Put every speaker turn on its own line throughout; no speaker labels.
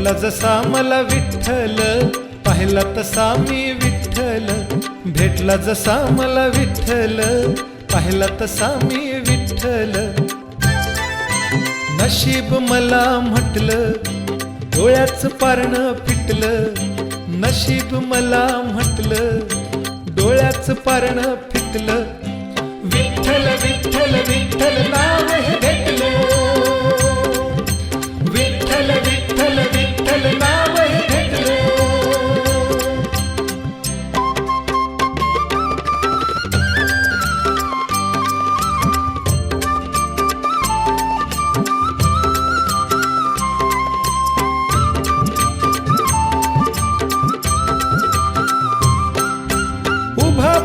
भेटला जसा मला विठ्ठल पाहिला तसा मी विठ्ठल. भेटला जसा मला विठ्ठल पाहिला तसा मी विठ्ठल. नशीब मला म्हटलं डोळ्याच पारणं फिटलं. नशीब मला म्हटलं डोळ्याच पारणं फिटलं. विठ्ठल विठ्ठल विठ्ठल नाव हे भेटलं.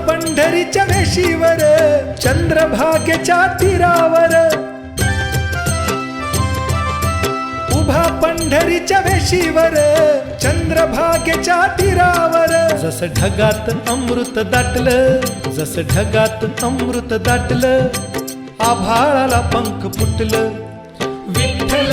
पंढरीच्या वेशीवर चंद्रभागेच्या तीरावर. उभा पंढरीच्या वेशीवर चंद्रभागेच्या तीरावर. जस ढगात अमृत दाटलं जस ढगात अमृत दाटलं आभाळाला पंख फुटलं. विठ्ठल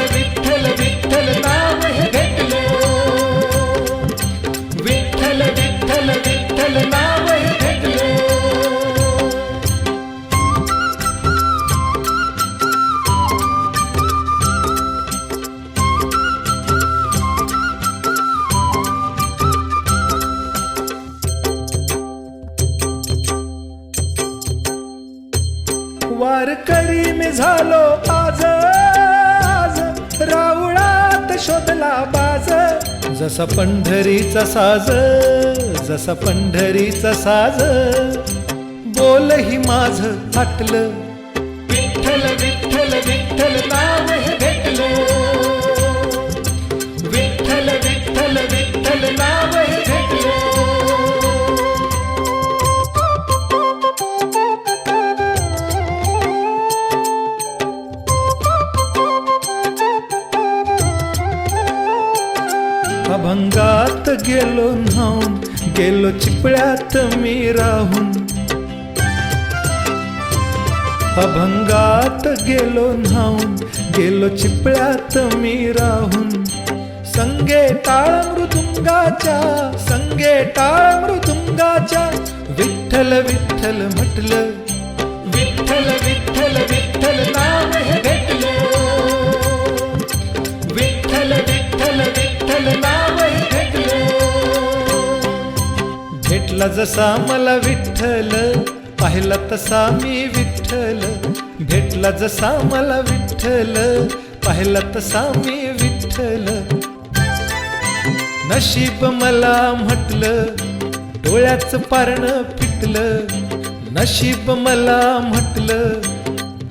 वारकरी मी झालो आज आज. रावळात शोधला बाज. जसा पंढरीचा साज जसा पंढरीचा साज. बोलही माझ हटलं विठ्ठल विठ्ठल विठ्ठल नाव हे भेटलं. अभंगात गेलो न्हाऊन गेलो चिपळ्यात मी राहून. अभंगात गेलो न्हाऊन गेलो चिपळ्यात मी राहून. संगे टाळ मृदुंगाच्या संगे टाळ मृदुंगाच्या विठ्ठल विठ्ठल म्हटलं विठ्ठल विठ्ठल विठ्ठल नाम हे भेटलं. भेटला जसा मला विठ्ठल पाहिला तसा मी विठ्ठल. भेटला जसा मला विठ्ठल पाहिला तसा मी विठ्ठल. नशीब मला म्हटलं डोळ्याच पारणं फिटलं. नशीब मला म्हटलं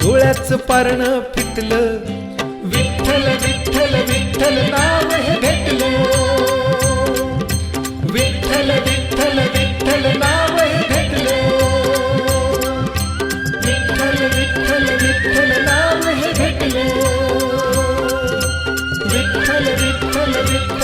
डोळ्याच पारणं फिटलं. विठ्ठल विठ्ठल. hellerit, hellerit,